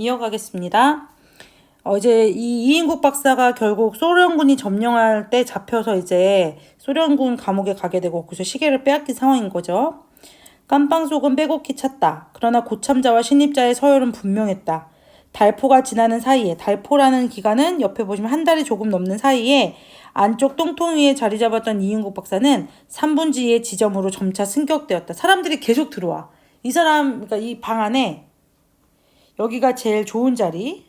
이어가겠습니다. 어제 이 이인국 박사가 결국 소련군이 점령할 때 잡혀서 이제 소련군 감옥에 가게 되고 그래서 시계를 빼앗긴 상황인 거죠. 깜빵 속은 빼곡히 찼다. 그러나 고참자와 신입자의 서열은 분명했다. 달포가 지나는 사이에 달포라는 기간은 옆에 보시면 한 달이 조금 넘는 사이에 안쪽 똥통 위에 자리 잡았던 이인국 박사는 3분지의 지점으로 점차 승격되었다. 사람들이 계속 들어와. 이 사람 그러니까 이 방 안에 여기가 제일 좋은 자리.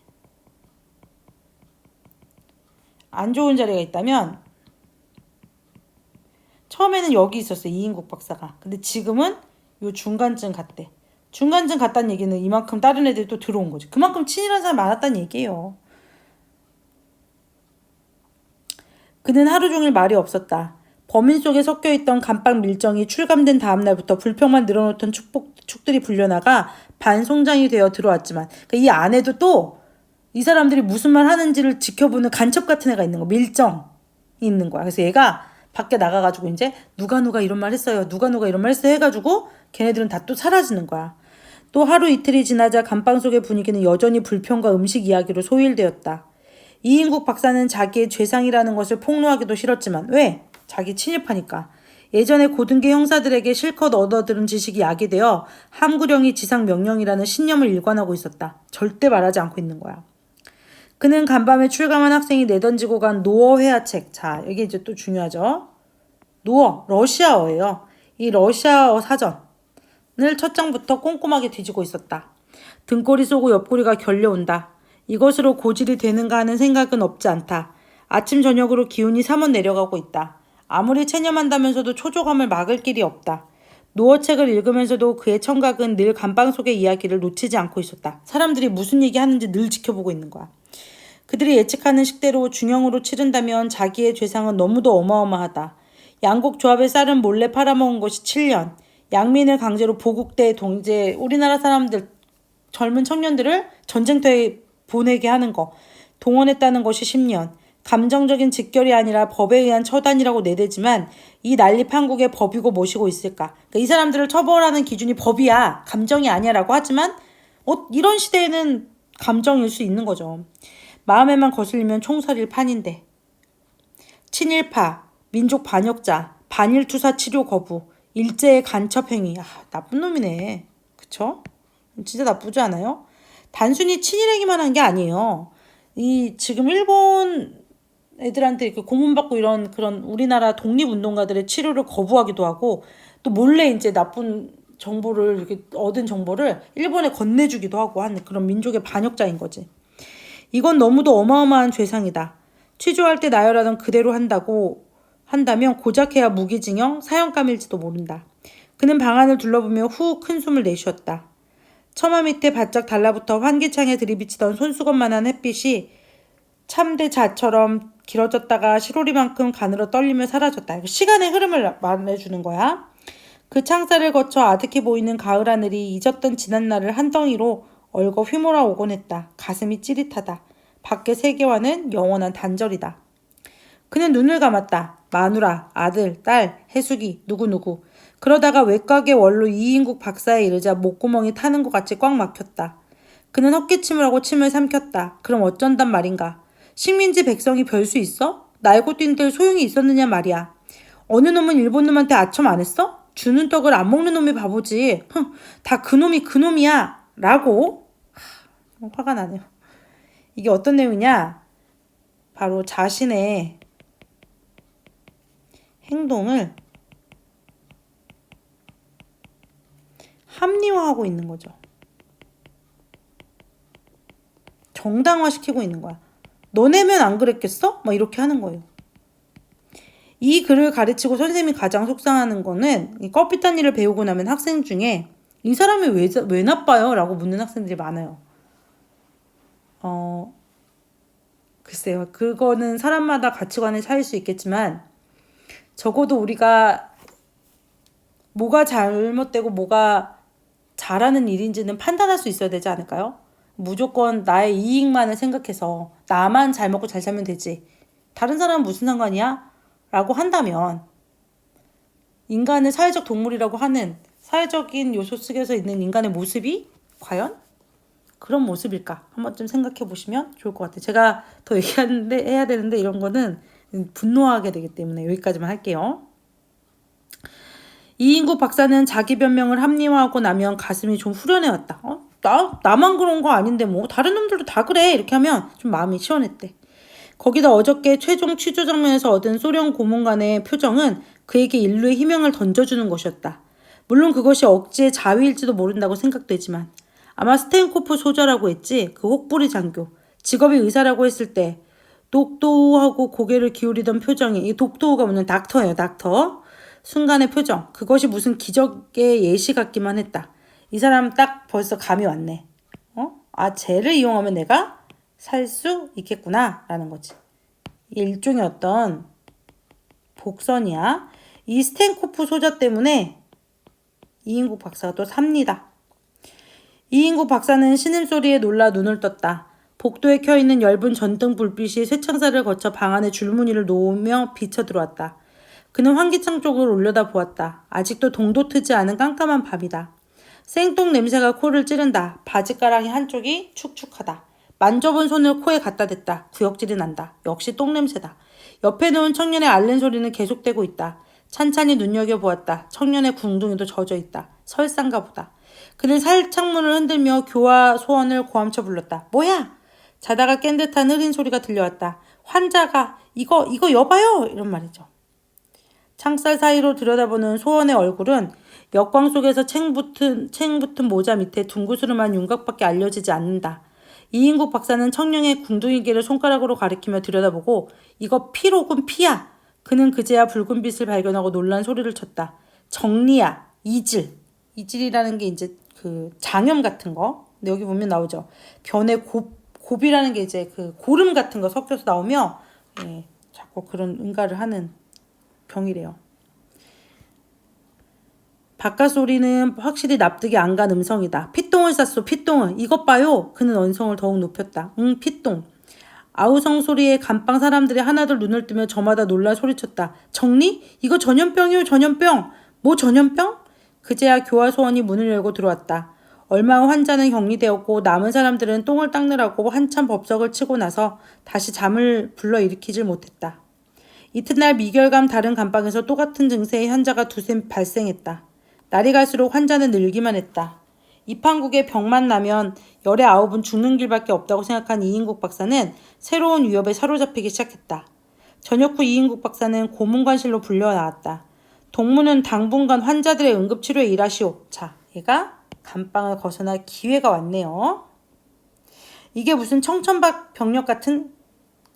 안 좋은 자리가 있다면 처음에는 여기 있었어요. 이인국 박사가. 근데 지금은 요 중간쯤 갔대. 중간쯤 갔다는 얘기는 이만큼 다른 애들이 또 들어온 거지. 그만큼 친일한 사람 많았다는 얘기예요. 그는 하루 종일 말이 없었다. 범인 속에 섞여 있던 감방 밀정이 출감된 다음 날부터 불평만 늘어놓던 축복, 축들이 불려나가 반송장이 되어 들어왔지만 그러니까 이 안에도 또 이 사람들이 무슨 말 하는지를 지켜보는 간첩 같은 애가 있는 거 밀정이 있는 거야. 그래서 얘가 밖에 나가가지고 이제 누가 누가 이런 말 했어요. 누가 누가 이런 말 했어요. 해가지고 걔네들은 다 또 사라지는 거야. 또 하루 이틀이 지나자 감방 속의 분위기는 여전히 불평과 음식 이야기로 소일되었다. 이인국 박사는 자기의 죄상이라는 것을 폭로하기도 싫었지만 왜? 자기 친일파니까. 예전에 고등계 형사들에게 실컷 얻어들은 지식이 약이 되어 함구령이 지상 명령이라는 신념을 일관하고 있었다. 절대 말하지 않고 있는 거야. 그는 간밤에 출감한 학생이 내던지고 간 노어 회화책. 자, 이게 이제 또 중요하죠. 노어, 러시아어예요. 이 러시아어 사전을 첫 장부터 꼼꼼하게 뒤지고 있었다. 등골이 쏘고 옆구리가 결려온다. 이것으로 고질이 되는가 하는 생각은 없지 않다. 아침 저녁으로 기운이 사뭇 내려가고 있다. 아무리 체념한다면서도 초조감을 막을 길이 없다. 노어책을 읽으면서도 그의 청각은 늘 감방 속의 이야기를 놓치지 않고 있었다. 사람들이 무슨 얘기 하는지 늘 지켜보고 있는 거야. 그들이 예측하는 식대로 중형으로 치른다면 자기의 죄상은 너무도 어마어마하다. 양국 조합의 쌀은 몰래 팔아먹은 것이 7년. 양민을 강제로 보국대 동제 우리나라 사람들 젊은 청년들을 전쟁터에 보내게 하는 거. 동원했다는 것이 10년. 감정적인 직결이 아니라 법에 의한 처단이라고 내대지만 이 난립 한국에 법이고 뭐시고 있을까? 그러니까 이 사람들을 처벌하는 기준이 법이야. 감정이 아니야라고 하지만 어, 이런 시대에는 감정일 수 있는 거죠. 마음에만 거슬리면 총살일 판인데. 친일파, 민족 반역자, 반일투사 치료 거부, 일제의 간첩 행위. 아, 나쁜 놈이네. 그쵸? 진짜 나쁘지 않아요? 단순히 친일행위만 한 게 아니에요. 이 지금 일본 애들한테 이렇게 고문받고 이런 그런 우리나라 독립운동가들의 치료를 거부하기도 하고 또 몰래 이제 나쁜 정보를 이렇게 얻은 정보를 일본에 건네주기도 하고 하는 그런 민족의 반역자인 거지. 이건 너무도 어마어마한 죄상이다. 취조할 때 나열하던 그대로 한다고 한다면 고작해야 무기징역, 사형감일지도 모른다. 그는 방안을 둘러보며 후 큰 숨을 내쉬었다. 처마 밑에 바짝 달라붙어 환기창에 들이비치던 손수건만한 햇빛이 참대 자처럼 길어졌다가 시로리만큼 가늘어 떨리며 사라졌다. 시간의 흐름을 말해주는 거야. 그 창살을 거쳐 아득해 보이는 가을 하늘이 잊었던 지난 날을 한 덩이로 얼거 휘몰아 오곤 했다. 가슴이 찌릿하다. 밖의 세계와는 영원한 단절이다. 그는 눈을 감았다. 마누라, 아들, 딸, 해숙이, 누구누구. 그러다가 외곽의 원로 이인국 박사에 이르자 목구멍이 타는 것 같이 꽉 막혔다. 그는 헛기침을 하고 침을 삼켰다. 그럼 어쩐단 말인가. 식민지 백성이 별 수 있어? 날고 뛴들 소용이 있었느냐 말이야. 어느 놈은 일본 놈한테 아첨 안 했어? 주는 떡을 안 먹는 놈이 바보지. 다 그놈이 그놈이야. 라고. 하, 화가 나네요. 이게 어떤 내용이냐? 바로 자신의 행동을 합리화하고 있는 거죠. 정당화시키고 있는 거야. 너네면 안 그랬겠어? 막 이렇게 하는 거예요. 이 글을 가르치고 선생님이 가장 속상하는 거는 이 껍비탄 일을 배우고 나면 학생 중에 이 사람이 왜, 왜 나빠요? 라고 묻는 학생들이 많아요. 어, 글쎄요. 그거는 사람마다 가치관의 차이일 수 있겠지만 적어도 우리가 뭐가 잘못되고 뭐가 잘하는 일인지는 판단할 수 있어야 되지 않을까요? 무조건 나의 이익만을 생각해서 나만 잘 먹고 잘 살면 되지. 다른 사람은 무슨 상관이야? 라고 한다면 인간은 사회적 동물이라고 하는 사회적인 요소 속에서 있는 인간의 모습이 과연 그런 모습일까? 한번 좀 생각해 보시면 좋을 것 같아요. 제가 더 얘기하는데 해야 되는데 이런 거는 분노하게 되기 때문에 여기까지만 할게요. 이인구 박사는 자기 변명을 합리화하고 나면 가슴이 좀 후련해왔다. 어? 나, 나만 그런 거 아닌데 뭐. 다른 놈들도 다 그래. 이렇게 하면 좀 마음이 시원했대. 거기다 어저께 최종 취조 장면에서 얻은 소련 고문관의 표정은 그에게 인류의 희망을 던져주는 것이었다. 물론 그것이 억지의 자위일지도 모른다고 생각되지만 아마 스테인코프 소자라고 했지 그 혹부리 장교 직업이 의사라고 했을 때 독도우하고 고개를 기울이던 표정이 이 독도우가 뭐냐 닥터예요 닥터. 순간의 표정. 그것이 무슨 기적의 예시 같기만 했다. 이 사람 딱 벌써 감이 왔네 어? 아 쟤를 이용하면 내가 살 수 있겠구나 라는 거지 일종의 어떤 복선이야 이 스텐코프 소자 때문에 이인국 박사가 또 삽니다 이인구 박사는 신음소리에 놀라 눈을 떴다. 복도에 켜있는 엷은 전등 불빛이 쇠창살을 거쳐 방 안에 줄무늬를 놓으며 비쳐 들어왔다. 그는 환기창 쪽으로 올려다 보았다. 아직도 동도 트지 않은 깜깜한 밤이다. 생똥 냄새가 코를 찌른다. 바지가랑이 한쪽이 축축하다. 만져본 손을 코에 갖다 댔다. 구역질이 난다. 역시 똥 냄새다. 옆에 누운 청년의 앓는 소리는 계속되고 있다. 찬찬히 눈여겨보았다. 청년의 궁둥이도 젖어 있다. 설상가 보다. 그는 살 창문을 흔들며 교화 소원을 고함쳐 불렀다. 뭐야? 자다가 깬 듯한 흐린 소리가 들려왔다. 환자가 이거 이거 여봐요 이런 말이죠. 창살 사이로 들여다보는 소원의 얼굴은 역광 속에서 챙 붙은 챙 붙은 모자 밑에 둥구스름한 윤곽밖에 알려지지 않는다. 이인국 박사는 청룡의 궁둥이개를 손가락으로 가리키며 들여다보고 이거 피로군 피야. 그는 그제야 붉은 빛을 발견하고 놀란 소리를 쳤다. 정리야 이질 이질이라는 게 이제 그 장염 같은 거. 근데 여기 보면 나오죠. 변에 곱 곱이라는 게 이제 그 고름 같은 거 섞여서 나오면 예, 자꾸 그런 응가를 하는 병이래요. 바깥 소리는 확실히 납득이 안 간 음성이다. 피똥을 쌌어, 피똥을. 이것 봐요. 그는 언성을 더욱 높였다. 응, 피똥. 아우성 소리에 감방 사람들이 하나둘 눈을 뜨며 저마다 놀라 소리쳤다. 정리? 이거 전염병이요, 전염병. 뭐 전염병? 그제야 교화 소원이 문을 열고 들어왔다. 얼마 후 환자는 격리되었고 남은 사람들은 똥을 닦느라고 한참 법석을 치고 나서 다시 잠을 불러일으키질 못했다. 이튿날 미결감 다른 감방에서 똑같은 증세의 환자가 두세 발생했다. 날이 갈수록 환자는 늘기만 했다. 입한국에 병만 나면 열의 아홉은 죽는 길밖에 없다고 생각한 이인국 박사는 새로운 위협에 사로잡히기 시작했다. 저녁 후 이인국 박사는 고문관실로 불려 나왔다. 동무는 당분간 환자들의 응급치료에 일하시오. 자, 얘가 감방을 벗어날 기회가 왔네요. 이게 무슨 청천박 병력 같은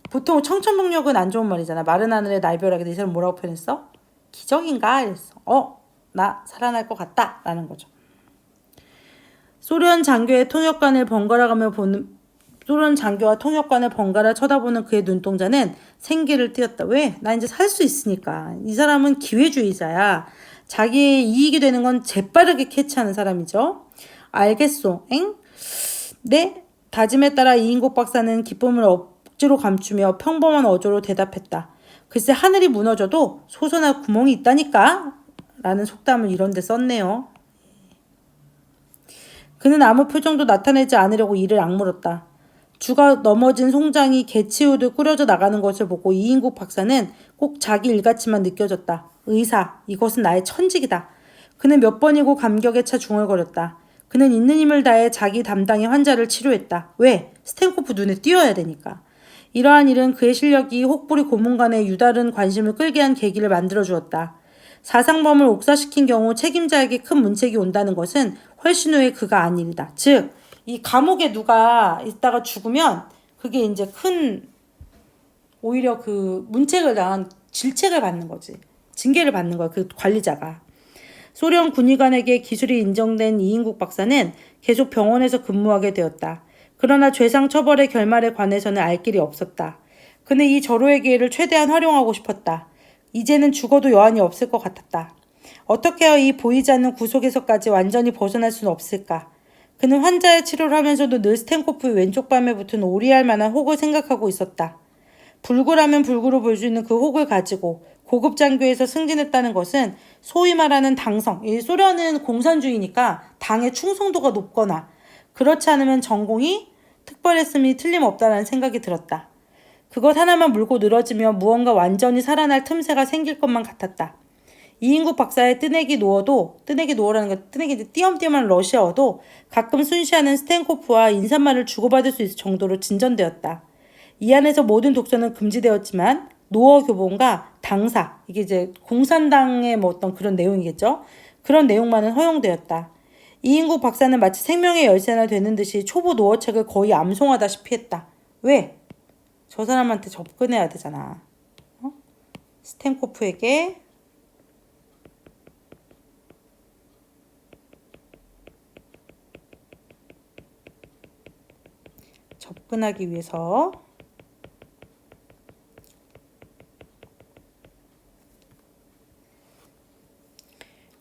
보통 청천벽력은 안 좋은 말이잖아. 마른 하늘에 날벼락에 이 사람 뭐라고 표현했어? 기적인가? 이랬어. 어, 나 살아날 것 같다. 라는 거죠. 소련 장교의 통역관을 번갈아가며 보는 소련 장교와 통역관을 번갈아 쳐다보는 그의 눈동자는 생기를 띄었다. 왜? 나 이제 살 수 있으니까. 이 사람은 기회주의자야. 자기의 이익이 되는 건 재빠르게 캐치하는 사람이죠. 알겠소. 엥? 네? 다짐에 따라 이인국 박사는 기쁨을 억지로 감추며 평범한 어조로 대답했다. 글쎄 하늘이 무너져도 소선할 구멍이 있다니까? 라는 속담을 이런 데 썼네요. 그는 아무 표정도 나타내지 않으려고 이를 악물었다. 주가 넘어진 송장이 개치우듯 꾸려져 나가는 것을 보고 이인국 박사는 꼭 자기 일같이만 느껴졌다. 의사, 이것은 나의 천직이다. 그는 몇 번이고 감격에 차 중얼거렸다. 그는 있는 힘을 다해 자기 담당의 환자를 치료했다. 왜? 스탠코프 눈에 띄어야 되니까. 이러한 일은 그의 실력이 혹부리 고문관의 유다른 관심을 끌게 한 계기를 만들어 주었다. 사상범을 옥사시킨 경우 책임자에게 큰 문책이 온다는 것은 훨씬 후에 그가 한 일이다. 즉, 이 감옥에 누가 있다가 죽으면 그게 이제 큰 오히려 그 문책을 당한 질책을 받는 거지. 징계를 받는 거야. 그 관리자가. 소련 군의관에게 기술이 인정된 이인국 박사는 계속 병원에서 근무하게 되었다. 그러나 죄상 처벌의 결말에 관해서는 알 길이 없었다. 그는 이 절호의 기회를 최대한 활용하고 싶었다. 이제는 죽어도 여한이 없을 것 같았다. 어떻게 해야 이 보이지 않는 구속에서까지 완전히 벗어날 수는 없을까? 그는 환자의 치료를 하면서도 늘 스탠코프의 왼쪽 밤에 붙은 오리할 만한 혹을 생각하고 있었다. 불구라면 불구로 볼 수 있는 그 혹을 가지고 고급 장교에서 승진했다는 것은 소위 말하는 당성. 이 소련은 공산주의니까 당의 충성도가 높거나 그렇지 않으면 전공이 특별했음이 틀림없다라는 생각이 들었다. 그것 하나만 물고 늘어지며 무언가 완전히 살아날 틈새가 생길 것만 같았다. 이인국 박사의 뜨내기 노어도 뜨내기 노어라는 거 뜨내기 띄엄띄엄한 러시아어도 가끔 순시하는 스탠코프와 인사말을 주고받을 수 있을 정도로 진전되었다. 이 안에서 모든 독서는 금지되었지만 노어 교본과 당사 이게 이제 공산당의 뭐 어떤 그런 내용이겠죠. 그런 내용만은 허용되었다. 이인국 박사는 마치 생명의 열쇠나 되는 듯이 초보 노어책을 거의 암송하다시피 했다. 왜? 저 사람한테 접근해야 되잖아. 어? 스탠코프에게 접근하기 위해서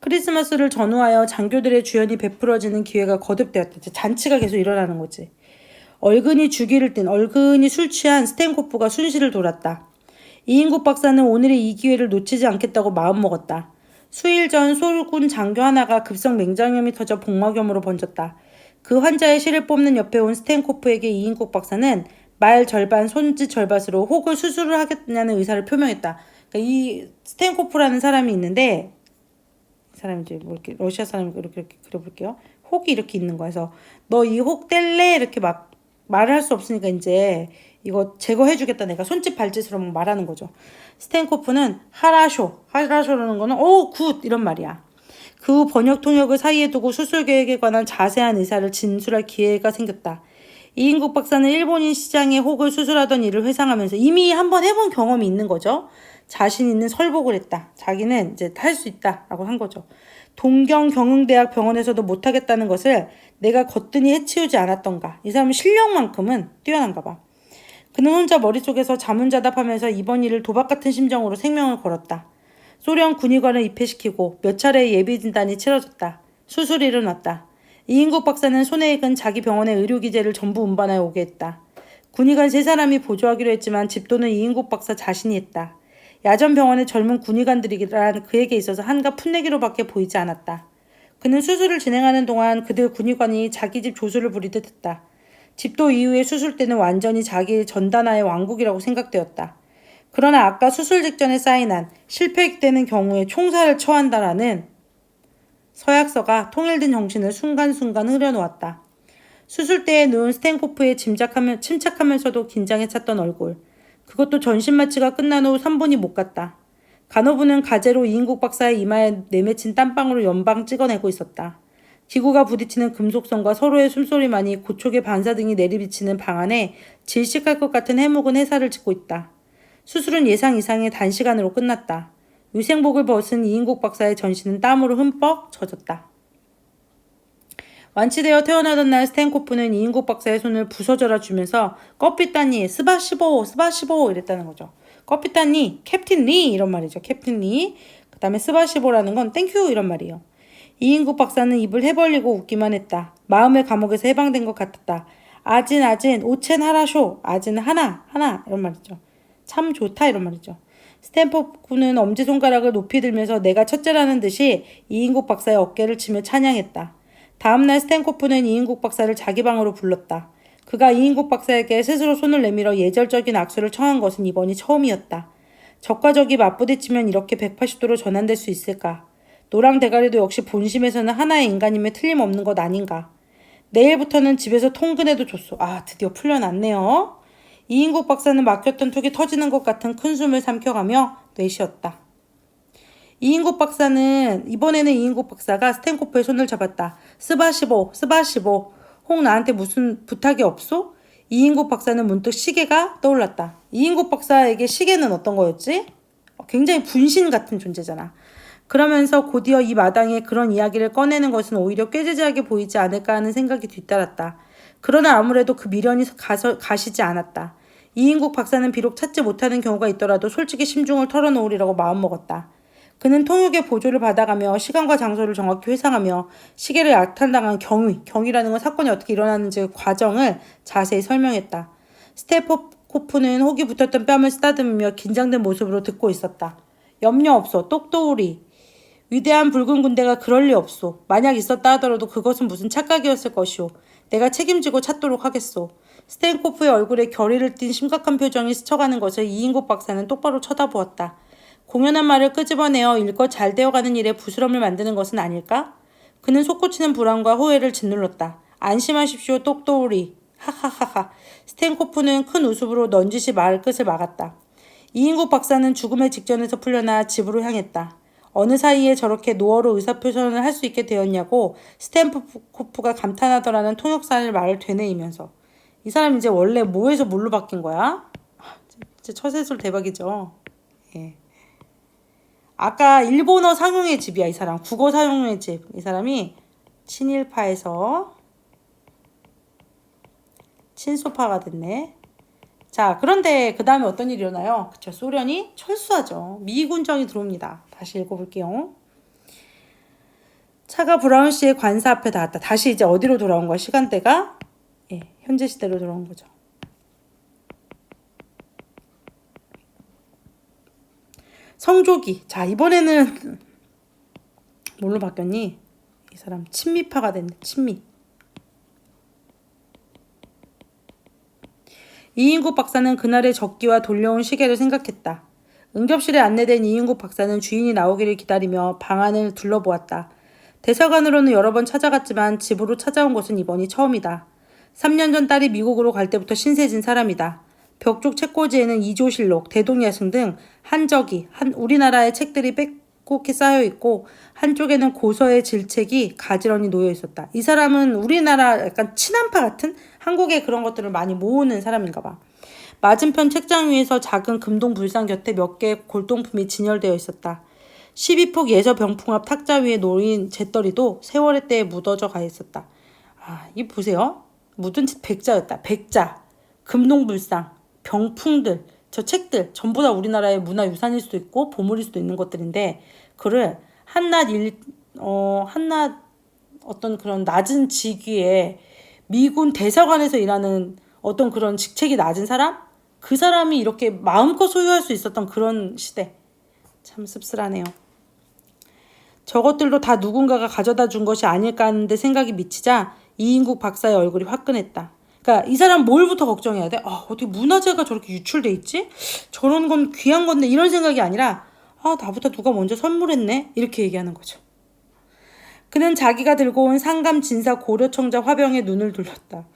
크리스마스를 전후하여 장교들의 주연이 베풀어지는 기회가 거듭되었다. 잔치가 계속 일어나는 거지. 얼근이 주기를 뜬 얼근이 술 취한 스탠코프가 순시를 돌았다. 이인국 박사는 오늘의 이 기회를 놓치지 않겠다고 마음먹었다. 수일 전 소군 장교 하나가 급성 맹장염이 터져 복막염으로 번졌다. 그 환자의 실을 뽑는 옆에 온 스탠코프에게 이인국 박사는 말 절반 손짓 절반으로 혹을 수술을 하겠다는 의사를 표명했다. 그러니까 이 스탠코프라는 사람이 있는데 이 사람이 이제 뭐 이렇게 러시아 사람이 이렇게 이렇게 그려볼게요. 혹이 이렇게 있는. 그래서 너 이 혹 뗄래 이렇게 막 말을 할 수 없으니까 이제 이거 제거해주겠다 내가 손짓 발짓으로 막 말하는 거죠. 스탠코프는 하라쇼 하라쇼라는 거는 오 굿 이런 말이야. 그 후 번역 통역을 사이에 두고 수술 계획에 관한 자세한 의사를 진술할 기회가 생겼다. 이인국 박사는 일본인 시장에 혹을 수술하던 일을 회상하면서 이미 한번 해본 경험이 있는 거죠. 자신 있는 설복을 했다. 자기는 이제 할 수 있다라고 한 거죠. 동경 경흥대학 병원에서도 못하겠다는 것을 내가 거뜬히 해치우지 않았던가. 이 사람은 실력만큼은 뛰어난가 봐. 그는 혼자 머릿속에서 자문자답하면서 이번 일을 도박 같은 심정으로 생명을 걸었다. 소련 군의관을 입회시키고 몇 차례의 예비 진단이 치러졌다. 수술이 일어났다. 이인국 박사는 손에 익은 자기 병원의 의료 기재를 전부 운반하여 오게 했다. 군의관 세 사람이 보조하기로 했지만 집도는 이인국 박사 자신이 했다. 야전 병원의 젊은 군의관들이란 그에게 있어서 한가 풋내기로밖에 보이지 않았다. 그는 수술을 진행하는 동안 그들 군의관이 자기 집 조수를 부리듯 했다. 집도 이후의 수술 때는 완전히 자기 전단화의 왕국이라고 생각되었다. 그러나 아까 수술 직전에 사인한 실패되는 경우에 총살을 처한다라는 서약서가 통일된 정신을 순간순간 흐려놓았다. 수술대에 누운 스탠코프에 짐작하며, 침착하면서도 긴장에 찼던 얼굴. 그것도 전신 마취가 끝난 후 3분이 못 갔다. 간호부는 가재로 이인국 박사의 이마에 내맺힌 땀방울을 연방 찍어내고 있었다. 기구가 부딪히는 금속선과 서로의 숨소리만이 고촉의 반사 등이 내리비치는 방 안에 질식할 것 같은 해묵은 해사를 짓고 있다. 수술은 예상 이상의 단시간으로 끝났다. 위생복을 벗은 이인국 박사의 전신은 땀으로 흠뻑 젖었다. 완치되어 태어나던 날 스탠코프는 이인국 박사의 손을 부서져라 주면서 꺼피따니 스바시보 스바시보 이랬다는 거죠. 꺼피따니 캡틴 리 이런 말이죠. 캡틴 리. 그 다음에 스바시보라는 건 땡큐 이런 말이에요. 이인국 박사는 입을 해벌리고 웃기만 했다. 마음의 감옥에서 해방된 것 같았다. 아진 아진 오첸 하라쇼 아진 하나 하나 이런 말이죠. 참 좋다 이런 말이죠. 스탠포프는 엄지손가락을 높이 들면서 내가 첫째라는 듯이 이인국 박사의 어깨를 치며 찬양했다. 다음날 스탠코프는 이인국 박사를 자기 방으로 불렀다. 그가 이인국 박사에게 스스로 손을 내밀어 예절적인 악수를 청한 것은 이번이 처음이었다. 적과 적이 맞부딪히면 이렇게 180도로 전환될 수 있을까? 노랑 대가리도 역시 본심에서는 하나의 인간임에 틀림없는 것 아닌가? 내일부터는 집에서 통근해도 좋소. 아, 드디어 풀려났네요. 이인국 박사는 막혔던 톡이 터지는 것 같은 큰 숨을 삼켜가며 내쉬었다. 이인국 박사는 이번에는 이인국 박사가 스탠코프의 손을 잡았다. 스바시보, 스바시보. 혹 나한테 무슨 부탁이 없소? 이인국 박사는 문득 시계가 떠올랐다. 이인국 박사에게 시계는 어떤 거였지? 굉장히 분신 같은 존재잖아. 그러면서 곧이어 이 마당에 그런 이야기를 꺼내는 것은 오히려 꾀지지하게 보이지 않을까 하는 생각이 뒤따랐다. 그러나 아무래도 그 미련이 가서, 가시지 않았다. 이인국 박사는 비록 찾지 못하는 경우가 있더라도 솔직히 심중을 털어놓으리라고 마음먹었다. 그는 통역의 보조를 받아가며 시간과 장소를 정확히 회상하며 시계를 약탈당한 경위, 경위라는 건 사건이 어떻게 일어났는지 그 과정을 자세히 설명했다. 스테포코프는 혹이 붙었던 뺨을 쓰다듬으며 긴장된 모습으로 듣고 있었다. 염려 없어, 똑똑우리. 위대한 붉은 군대가 그럴 리 없소. 만약 있었다 하더라도 그것은 무슨 착각이었을 것이오. 내가 책임지고 찾도록 하겠소. 스탠코프의 얼굴에 결의를 띤 심각한 표정이 스쳐가는 것을 이인국 박사는 똑바로 쳐다보았다. 공연한 말을 끄집어내어 일껏 잘 되어가는 일에 부스럼을 만드는 것은 아닐까? 그는 솟구치는 불안과 호해를 짓눌렀다. 안심하십시오, 똑도우리. 하하하하. 스탠코프는 큰 웃음으로 넌지시 말을 끝을 막았다. 이인국 박사는 죽음의 직전에서 풀려나 집으로 향했다. 어느 사이에 저렇게 노어로 의사표현을 할 수 있게 되었냐고 스탠코프가 감탄하더라는 통역사를 말을 되뇌이면서 이 사람 이제 원래 뭐에서 뭘로 바뀐 거야? 아, 진짜 처세술 대박이죠. 예. 아까 일본어 상용의 집이야 이 사람 국어 상용의 집 이 사람이 친일파에서 친소파가 됐네. 자, 그런데 그 다음에 어떤 일이 일어나요? 그쵸, 소련이 철수하죠. 미군정이 들어옵니다. 다시 읽어볼게요. 차가 브라운 씨의 관사 앞에 닿았다. 다시 이제 어디로 돌아온 거야? 시간대가? 예, 현재 시대로 돌아온 거죠. 성조기. 자, 이번에는 뭘로 바뀌었니? 이 사람 친미파가 됐네. 친미. 이인국 박사는 그날의 적기와 돌려온 시계를 생각했다. 응접실에 안내된 이인국 박사는 주인이 나오기를 기다리며 방 안을 둘러보았다. 대사관으로는 여러 번 찾아갔지만 집으로 찾아온 것은 이번이 처음이다. 3년 전 딸이 미국으로 갈 때부터 신세진 사람이다. 벽쪽 책꽂이에는 이조실록, 대동야승 등 한적이, 한 우리나라의 책들이 빽곡히 쌓여 있고 한쪽에는 고서의 질책이 가지런히 놓여 있었다. 이 사람은 우리나라 약간 친한파 같은 한국의 그런 것들을 많이 모으는 사람인가 봐. 맞은편 책장 위에서 작은 금동 불상 곁에 몇 개의 골동품이 진열되어 있었다. 12폭 예서 병풍 앞 탁자 위에 놓인 재떨이도 세월의 때에 묻어져 가 있었다. 아, 이 보세요. 묻은 백자였다. 백자, 금동불상, 병풍들, 저 책들 전부 다 우리나라의 문화유산일 수도 있고 보물일 수도 있는 것들인데 그를 한낱 일, 어, 한낱 어떤 그런 낮은 직위에 미군 대사관에서 일하는 어떤 그런 직책이 낮은 사람? 그 사람이 이렇게 마음껏 소유할 수 있었던 그런 시대. 참 씁쓸하네요. 저것들도 다 누군가가 가져다 준 것이 아닐까 하는데 생각이 미치자 이인국 박사의 얼굴이 화끈했다. 그러니까 이 사람 뭘부터 걱정해야 돼? 아, 어떻게 문화재가 저렇게 유출돼 있지? 저런 건 귀한 건데 이런 생각이 아니라 아, 나보다 누가 먼저 선물했네? 이렇게 얘기하는 거죠. 그는 자기가 들고 온 상감 진사 고려청자 화병에 눈을 돌렸다.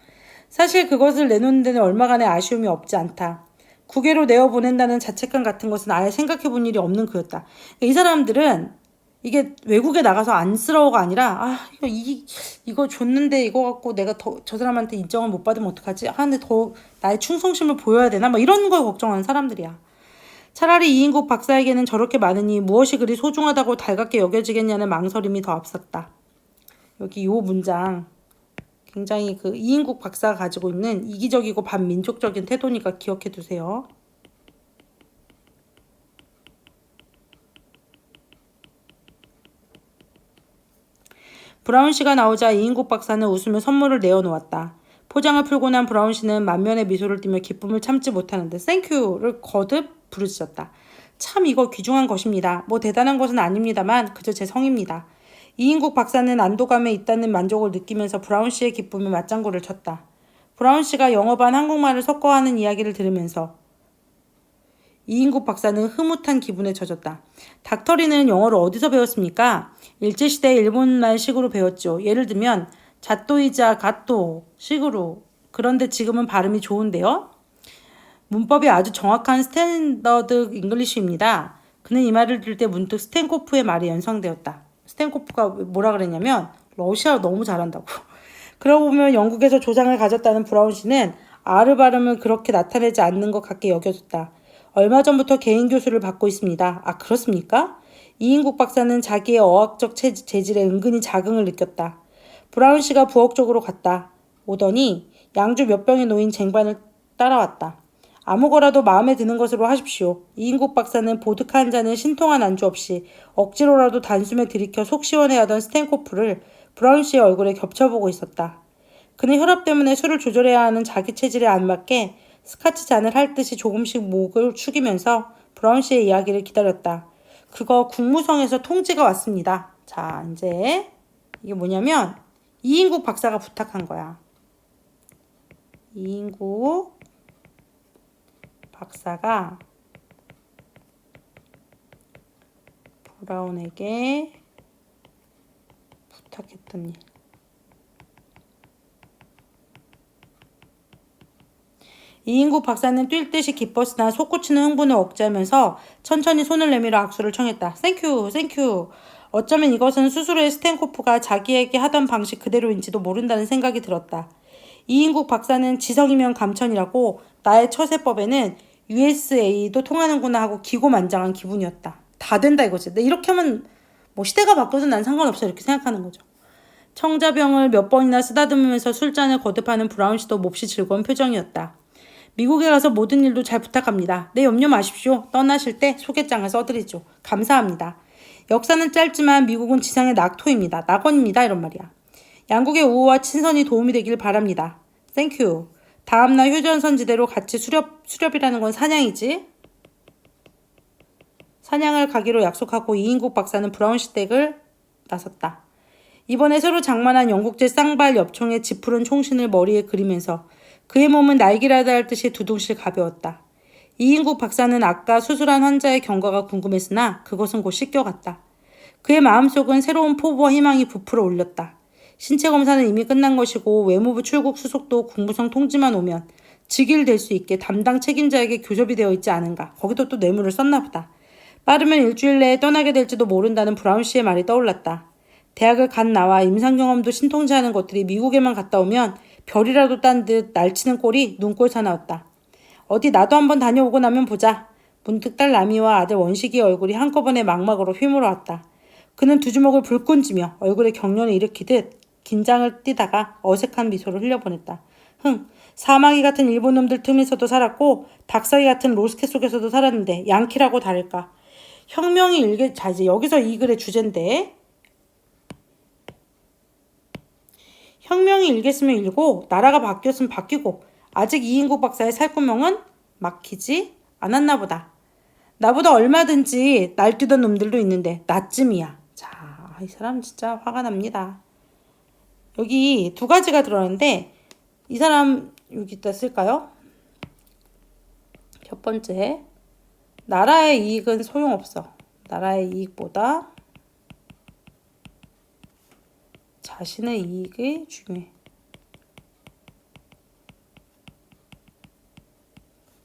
사실 그것을 내놓는 데는 얼마간의 아쉬움이 없지 않다. 국외로 내어 보낸다는 자책감 같은 것은 아예 생각해 본 일이 없는 그였다. 이 사람들은 이게 외국에 나가서 안쓰러워가 아니라 아 이거 이 이거 줬는데 이거 갖고 내가 더 저 사람한테 인정을 못 받으면 어떡하지? 아 근데 더 나의 충성심을 보여야 되나? 막 이런 걸 걱정하는 사람들이야. 차라리 이인국 박사에게는 저렇게 많으니 무엇이 그리 소중하다고 달갑게 여겨지겠냐는 망설임이 더 앞섰다. 여기 요 문장 굉장히 그 이인국 박사가 가지고 있는 이기적이고 반민족적인 태도니까 기억해 두세요. 브라운 씨가 나오자 이인국 박사는 웃으며 선물을 내어놓았다. 포장을 풀고 난 브라운 씨는 만면의 미소를 띠며 기쁨을 참지 못하는데 땡큐를 거듭 부르짖었다. 참 이거 귀중한 것입니다. 뭐 대단한 것은 아닙니다만 그저 제 성입니다. 이인국 박사는 안도감에 있다는 만족을 느끼면서 브라운 씨의 기쁨에 맞장구를 쳤다. 브라운 씨가 영어 반 한국말을 섞어 하는 이야기를 들으면서 이인국 박사는 흐뭇한 기분에 젖었다. 닥터리는 영어를 어디서 배웠습니까? 일제시대 일본말 식으로 배웠죠. 예를 들면 자또이자 가또 식으로. 그런데 지금은 발음이 좋은데요? 문법이 아주 정확한 스탠더드 잉글리쉬입니다. 그는 이 말을 들을 때 문득 스탠코프의 말이 연상되었다. 스탠코프가 뭐라 그랬냐면 러시아 너무 잘한다고. 그러고 보면 영국에서 조상을 가졌다는 브라운 씨는 아르 발음을 그렇게 나타내지 않는 것 같게 여겨졌다. 얼마 전부터 개인 교수를 받고 있습니다. 아 그렇습니까? 이인국 박사는 자기의 어학적 재질에 은근히 자긍을 느꼈다. 브라운 씨가 부엌 쪽으로 갔다. 오더니 양주 몇 병에 놓인 쟁반을 따라왔다. 아무거라도 마음에 드는 것으로 하십시오. 이인국 박사는 보드카 한 잔을 신통한 안주 없이 억지로라도 단숨에 들이켜 속 시원해하던 스탠코프를 브라운 씨의 얼굴에 겹쳐보고 있었다. 그는 혈압 때문에 술을 조절해야 하는 자기 체질에 안 맞게 스카치 잔을 할 듯이 조금씩 목을 축이면서 브라운 씨의 이야기를 기다렸다. 그거 국무성에서 통지가 왔습니다. 자, 이제 이게 뭐냐면 이인국 박사가 부탁한 거야. 이인국 박사가 브라운에게 부탁했던 일. 이인국 박사는 뛸 듯이 기뻤으나 솟구치는 흥분을 억제하면서 천천히 손을 내밀어 악수를 청했다. 땡큐, 땡큐. 어쩌면 이것은 스스로의 스탠코프가 자기에게 하던 방식 그대로인지도 모른다는 생각이 들었다. 이인국 박사는 지성이면 감천이라고 나의 처세법에는 USA도 통하는구나 하고 기고만장한 기분이었다. 다 된다 이거지. 근데 이렇게 하면 뭐 시대가 바뀌어도 난 상관없어 이렇게 생각하는 거죠. 청자병을 몇 번이나 쓰다듬으면서 술잔을 거듭하는 브라운 씨도 몹시 즐거운 표정이었다. 미국에 가서 모든 일도 잘 부탁합니다. 내 염려 마십시오. 떠나실 때 소개장을 써드리죠. 감사합니다. 역사는 짧지만 미국은 지상의 낙토입니다. 낙원입니다. 이런 말이야. 양국의 우호와 친선이 도움이 되길 바랍니다. 땡큐. 다음날 휴전 선지대로 같이 수렵, 수렵이라는 건 사냥이지? 사냥을 가기로 약속하고 이인국 박사는 브라운 시댁을 나섰다. 이번에 새로 장만한 영국제 쌍발 엽총의 지푸른 총신을 머리에 그리면서 그의 몸은 날개라다 할 듯이 두둥실 가벼웠다. 이인국 박사는 아까 수술한 환자의 경과가 궁금했으나 그것은 곧 씻겨갔다. 그의 마음속은 새로운 포부와 희망이 부풀어 올렸다. 신체 검사는 이미 끝난 것이고 외무부 출국 수속도 국무성 통지만 오면 직일될 수 있게 담당 책임자에게 교섭이 되어 있지 않은가. 거기도 또 뇌물을 썼나 보다. 빠르면 일주일 내에 떠나게 될지도 모른다는 브라운 씨의 말이 떠올랐다. 대학을 간 나와 임상 경험도 신통지하는 것들이 미국에만 갔다 오면 별이라도 딴 듯 날치는 꼴이 눈꼴 사나웠다. 어디 나도 한번 다녀오고 나면 보자. 문득 딸 나미와 아들 원식이의 얼굴이 한꺼번에 망막으로 휘물어왔다. 그는 두 주먹을 불끈 쥐며 얼굴에 경련을 일으키듯 긴장을 띠다가 어색한 미소를 흘려보냈다. 흥, 사마귀 같은 일본 놈들 틈에서도 살았고 닭사기 같은 로스켓 속에서도 살았는데 양키라고 다를까. 혁명이 일개 자 이제 여기서 이 글의 주제인데 혁명이 일겠으면 일고 나라가 바뀌었으면 바뀌고 아직 이인국 박사의 살구명은 막히지 않았나 보다. 나보다 얼마든지 날뛰던 놈들도 있는데 나쯤이야. 자, 이 사람 진짜 화가 납니다. 여기 두 가지가 들어있는데 이 사람 여기다 쓸까요? 첫 번째, 나라의 이익은 소용없어. 나라의 이익보다 자신의 이익이 중요해.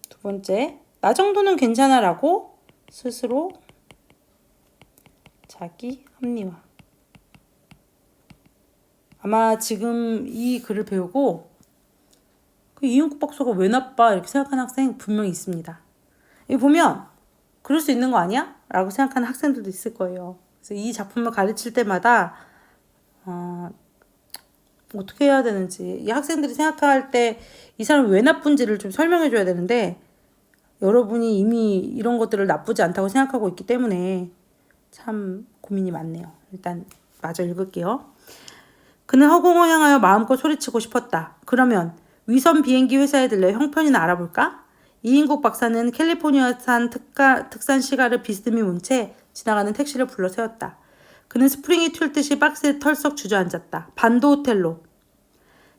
두 번째, 나 정도는 괜찮아라고 스스로 자기 합리화. 아마 지금 이 글을 배우고 그 이윤국 박사가 왜 나빠 이렇게 생각하는 학생 분명히 있습니다. 이 보면 그럴 수 있는 거 아니야? 라고 생각하는 학생들도 있을 거예요. 그래서 이 작품을 가르칠 때마다 어, 어떻게 해야 되는지 이 학생들이 생각할 때 이 사람이 왜 나쁜지를 좀 설명해 줘야 되는데 여러분이 이미 이런 것들을 나쁘지 않다고 생각하고 있기 때문에 참 고민이 많네요. 일단 마저 읽을게요. 그는 허공을 향하여 마음껏 소리치고 싶었다. 그러면 위선 비행기 회사에 들려 형편이나 알아볼까? 이인국 박사는 캘리포니아산 특가, 특산 시가를 비스듬히 문 채 지나가는 택시를 불러 세웠다. 그는 스프링이 튈 듯이 박스에 털썩 주저앉았다. 반도 호텔로.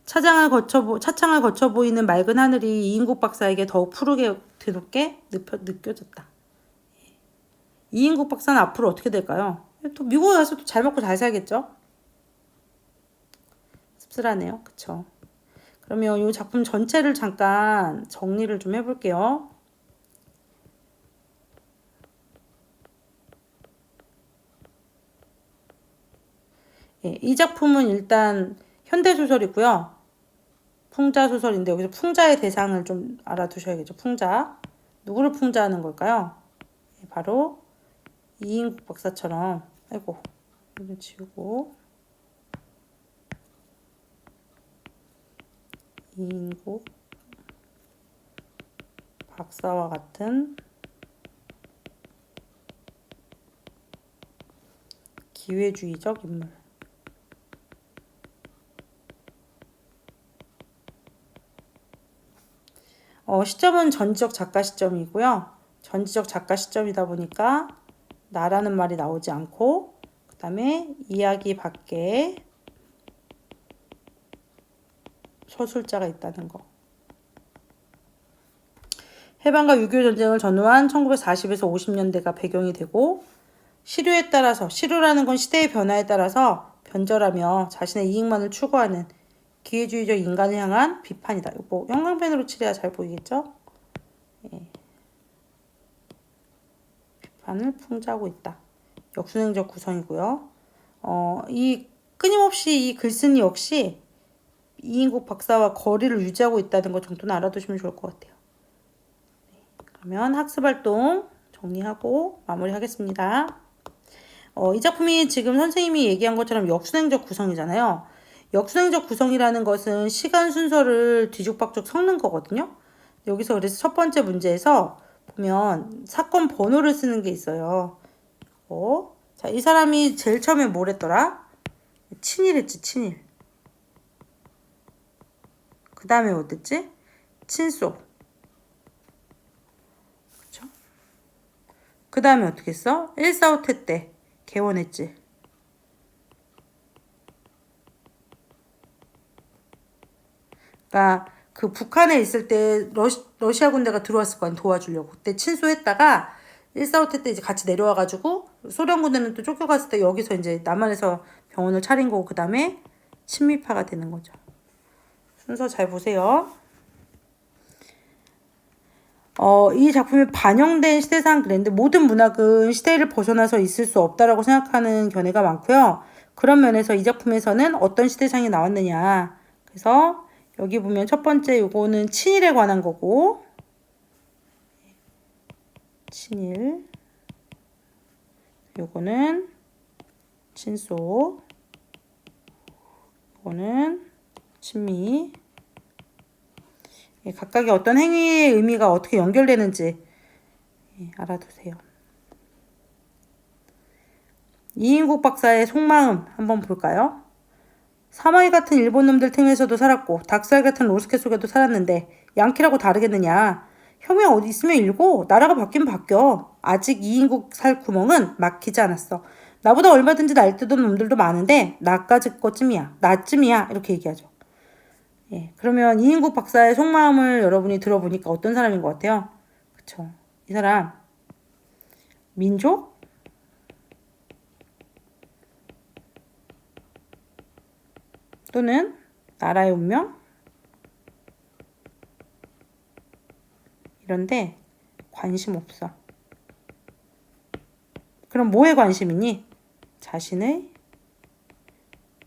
차장을 거쳐 차창을 거쳐 보이는 맑은 하늘이 이인국 박사에게 더욱 푸르게 느껴, 느껴졌다. 이인국 박사는 앞으로 어떻게 될까요? 또 미국에 가서 또 잘 먹고 잘 살겠죠? 씁쓸하네요. 그쵸? 그러면 이 작품 전체를 잠깐 정리를 좀 해볼게요. 예, 이 작품은 일단 현대소설이고요. 풍자 소설인데 여기서 풍자의 대상을 좀 알아두셔야겠죠. 풍자. 누구를 풍자하는 걸까요? 예, 바로 이인국 박사처럼 아이고 이거 지우고 이인국 박사와 같은 기회주의적 인물. 어, 시점은 전지적 작가 시점이고요. 전지적 작가 시점이다 보니까 나라는 말이 나오지 않고 그 다음에 이야기 밖에 서술자가 있다는 거. 해방과 6.25 전쟁을 전후한 1940에서 50년대가 배경이 되고 시류에 따라서 시류라는 건 시대의 변화에 따라서 변절하며 자신의 이익만을 추구하는 기회주의적 인간을 향한 비판이다. 이거 형광펜으로 칠해야 잘 보이겠죠? 예. 비판을 풍자하고 있다. 역순행적 구성이고요. 어, 이 끊임없이 이 글쓴이 역시 이인국 박사와 거리를 유지하고 있다는 것 정도는 알아두시면 좋을 것 같아요. 네, 그러면 학습활동 정리하고 마무리하겠습니다. 어, 이 작품이 지금 선생님이 얘기한 것처럼 역순행적 구성이잖아요. 역순행적 구성이라는 것은 시간 순서를 뒤죽박죽 섞는 거거든요. 여기서 그래서 첫 번째 문제에서 보면 사건 번호를 쓰는 게 있어요. 어? 자, 이 사람이 제일 처음에 뭘 했더라? 친일했지, 친일. 그 다음에 어땠지? 친소. 그쵸? 그 다음에 어떻게 했어? 145태 때 개원했지. 그러니까 그 북한에 있을 때 러시, 러시아 군대가 들어왔을 거 아니야 도와주려고. 그때 친소했다가 145태 때 이제 같이 내려와가지고 소련 군대는 또 쫓겨갔을 때 여기서 이제 남한에서 병원을 차린 거고 그 다음에 친미파가 되는 거죠. 순서 잘 보세요. 어, 이 작품에 반영된 시대상 그랬는데 모든 문학은 시대를 벗어나서 있을 수 없다라고 생각하는 견해가 많고요. 그런 면에서 이 작품에서는 어떤 시대상이 나왔느냐. 그래서 여기 보면 첫 번째 요거는 친일에 관한 거고 친일 요거는 친소 요거는 친미 예, 각각의 어떤 행위의 의미가 어떻게 연결되는지 예, 알아두세요. 이인국 박사의 속마음 한번 볼까요? 사마이 같은 일본 놈들 틈에서도 살았고 닭살 같은 로스케 속에도 살았는데 양키라고 다르겠느냐. 혐의 어디 있으면 일고 나라가 바뀌면 바뀌어. 아직 이 인국 살 구멍은 막히지 않았어. 나보다 얼마든지 날뛰던 놈들도 많은데 나까지 것쯤이야. 나쯤이야. 이렇게 얘기하죠. 예, 그러면 이인국 박사의 속마음을 여러분이 들어보니까 어떤 사람인 것 같아요? 그쵸. 이 사람 민족? 또는 나라의 운명? 이런데 관심 없어. 그럼 뭐에 관심이니? 자신의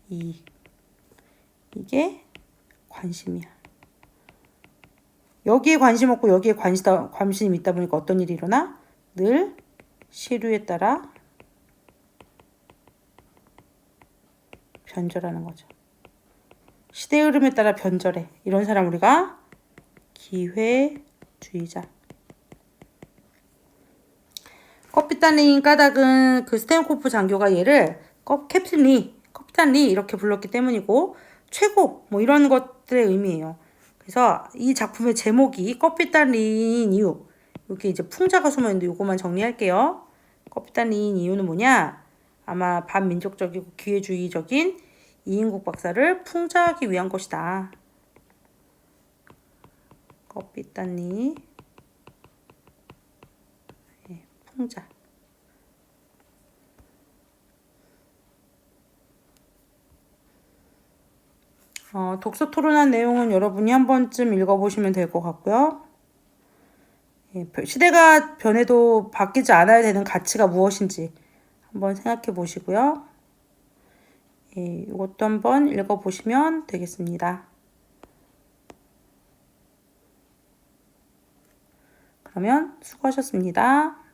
이익. 이게 관심이야. 여기에 관심 없고 여기에 관심, 관심 있다 보니까 어떤 일이 일어나? 늘 시류에 따라 변절하는 거죠. 시대 흐름에 따라 변절해. 이런 사람 우리가 기회주의자. 커피 딸린 까닭은 그 스탠코프 장교가 얘를 캡틴 리, 커피탄 리 이렇게 불렀기 때문이고 최고 뭐 이런 것들의 의미예요. 그래서 이 작품의 제목이 커피 딸린 이유 이렇게 이제 풍자가 숨어 있는데 이거만 정리할게요. 커피 딸린 이유는 뭐냐? 아마 반민족적이고 기회주의적인 이인국 박사를 풍자하기 위한 것이다. 딸리 네, 풍자. 어, 독서 토론한 내용은 여러분이 한 번쯤 읽어보시면 될 것 같고요. 예, 시대가 변해도 바뀌지 않아야 되는 가치가 무엇인지 한번 생각해 보시고요. 예, 이것도 한번 읽어보시면 되겠습니다. 그러면 수고하셨습니다.